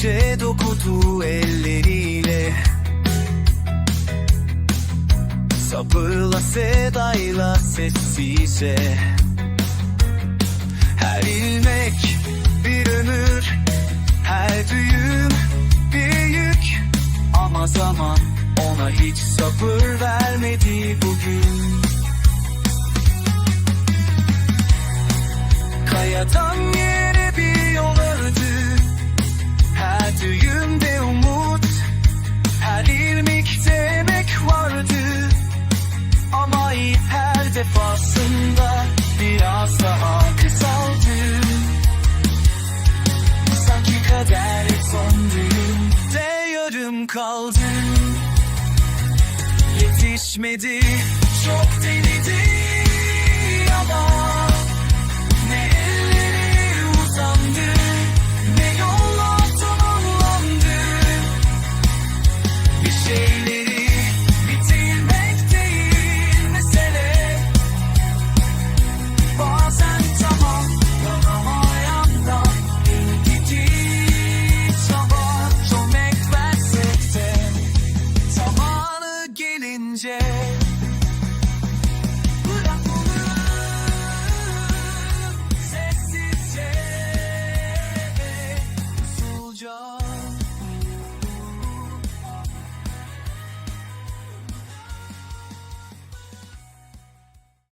ince dokudu elleriyle. Sabırla sedayla sessizce. Her ilmek bir ömür Her düğüm bir yük. Ama zaman ona hiç sabır vermedi bugün. Kayadan yere defasında biraz daha kısaldım. Sanki kader son düğümde yarım kaldım Yetişmedi çok denedi ama Ne elleri uzandı ne yollar tamamlandı. Bir şeyleri 解